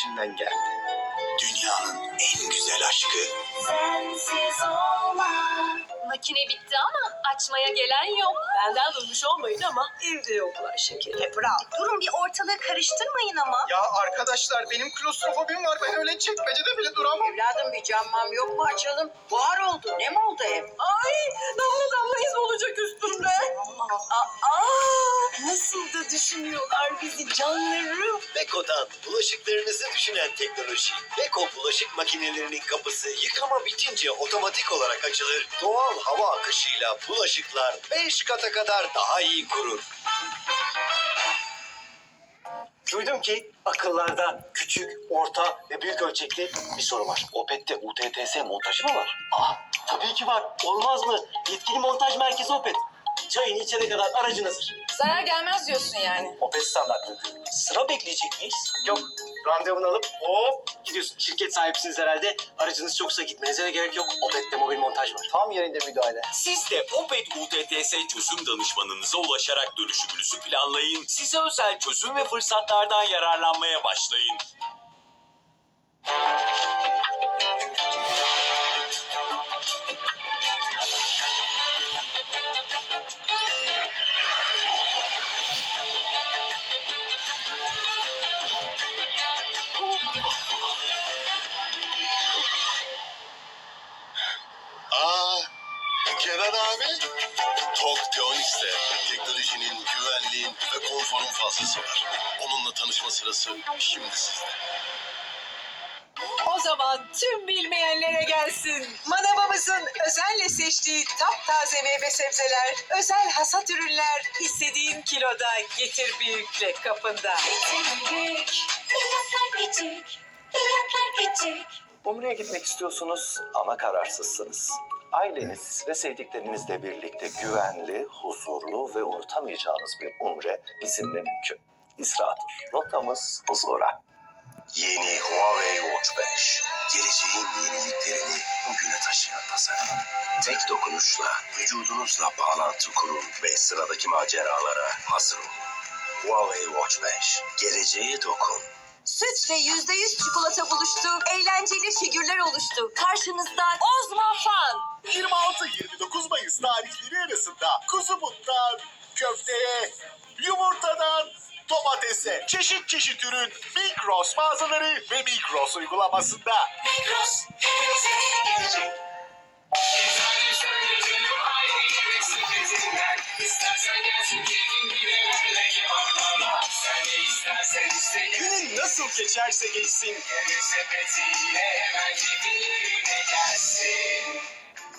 içinden geldi. Dünyanın en güzel aşkı Sensiz olmaz. Makine bitti ama açmaya gelen yok. Benden duymuş olmayın ama evde yoklar şekerim. Bravo. Durun bir ortalığı karıştırmayın ama. Ya arkadaşlar benim klostrofobim var. Ben öyle çekmecede bile duramam. Evladım bir cammam yok mu açalım? Buhar oldu. Ne mi oldu ev? Ay damla damla iz olacak üstümde. Aa, nasıl düşünüyorlar bizi canlarım. Beko'dan bulaşıklarınızı düşünen teknoloji. Beko bulaşık makinelerinin kapısı yıkama bitince otomatik olarak açılır. Doğal hava akışıyla bulaşıklar 5 kata kadar daha iyi kurur. Duydum ki akıllarda küçük, orta ve büyük ölçekli bir soru var. Opet'te UTTS montajı mı var? Ah, tabii ki var. Olmaz mı? Yetkili montaj merkezi Opet. Çayını içene kadar aracın hazır. Zarar gelmez diyorsun yani. Opet standartlı. Sıra bekleyecek miyiz? Yok. Randevunu alıp hop gidiyorsun. Şirket sahipsiniz herhalde. Aracınız çoksa gitmenize de gerek yok. Opet'te mobil montaj var. Tam yerinde müdahale. Siz de Opet UTTS çözüm danışmanınıza ulaşarak dönüşümünüzü planlayın. Size özel çözüm ve fırsatlardan yararlanmaya başlayın. Abi. Tok Pionix'te teknolojinin, güvenliğin ve konforun fazlası var. Onunla tanışma sırası şimdi sizde. O zaman tüm bilmeyenlere gelsin. Manavamızın özenle seçtiği taptaze meyve sebzeler, özel hasat ürünler istediğin kiloda getir büyükle kapında. Büyük, fiyatlar küçük, fiyatlar küçük. Umre'ye gitmek istiyorsunuz ama kararsızsınız. Aileniz ve sevdiklerinizle birlikte güvenli, huzurlu ve unutamayacağınız bir umre bizimle mümkün. İsra'dır. Rotamız huzura. Yeni Huawei Watch 5. Geleceğin yeniliklerini bugüne taşıyan tasarım. Tek dokunuşla vücudunuzla bağlantı kurun ve sıradaki maceralara hazır olun. Huawei Watch 5. Geleceğe dokun. Süt ve yüzde yüz çikolata buluştu. Eğlenceli figürler oluştu. Karşınızda Ozma Fan. 26-29 Mayıs tarihleri arasında kuzu buttan, köfteye, yumurtadan, domatese, çeşit çeşit ürün Migros mağazaları ve Migros uygulamasında. Migros, hepimize gelecek. Günün nasıl geçerse geçsin.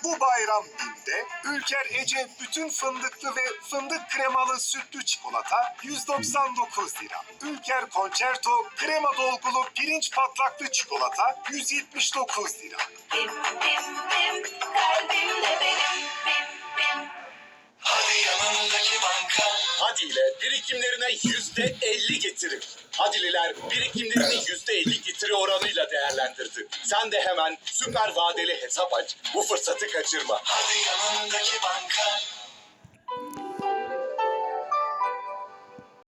Bu bayram günde Ülker Ece bütün fındıklı ve fındık kremalı sütlü çikolata 199 lira. Ülker Concerto krema dolgulu pirinç patlaklı çikolata 179 lira. Bim bim bim, kalbimde benim bim bim. Hadi yanındaki banka. Hadi ile birikimlerine yüzde elli Hadililer birikimlerini yüzde elli getiri oranıyla değerlendirdi. Sen de hemen süper vadeli hesap aç. Bu fırsatı kaçırma. Hadi yanındaki banka.